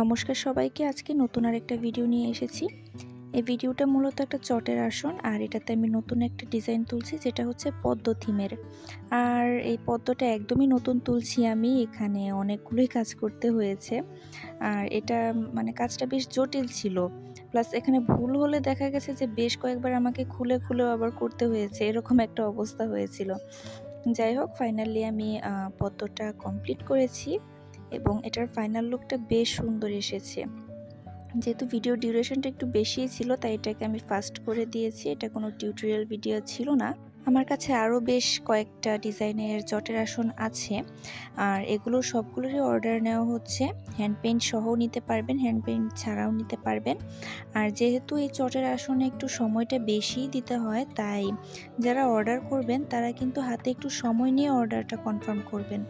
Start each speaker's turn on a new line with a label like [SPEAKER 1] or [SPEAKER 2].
[SPEAKER 1] নমস্কার সবাইকে। আজকে নতুন আর একটা ভিডিও নিয়ে এসেছি। এই ভিডিওটা মূলত একটা চটের আসন, আর এটাতে আমি নতুন একটা ডিজাইন তুলছি, যেটা হচ্ছে পদ্ম থিমের। আর এই পদ্মটা একদমই নতুন তুলছি আমি, এখানে অনেকগুলোই কাজ করতে হয়েছে। আর এটা মানে কাজটা বেশ জটিল ছিল। প্লাস এখানে ভুল হলে দেখা গেছে যে বেশ কয়েকবার আমাকে খুলে খুলে আবার করতে হয়েছে, এরকম একটা অবস্থা হয়েছিল। যাই হোক ফাইনালি আমি পদ্মটা কমপ্লিট করেছি। এবং এটার ফাইনাল লুকটা বেশ সুন্দর এসেছে। যেহেতু ভিডিও ডিউরেশনটা একটু বেশিই ছিল, তাই এটাকে আমি ফাস্ট করে দিয়েছি। এটা কোনো টিউটোরিয়াল ভিডিও ছিল না। আমার কাছে আরও বেশ কয়েকটা ডিজাইনের জটের আসন আছে। আর এগুলো সবগুলোরই অর্ডার নেওয়া হচ্ছে। হ্যান্ড পেইন্ট সহও নিতে পারবেন হ্যান্ড পেইন্ট ছাড়াও নিতে পারবেন। আর যেহেতু এই চটের আসনে একটু সময়টা বেশিই দিতে হয়, তাই যারা অর্ডার করবেন, তারা কিন্তু হাতে একটু সময় নিয়ে অর্ডারটা কনফার্ম করবেন।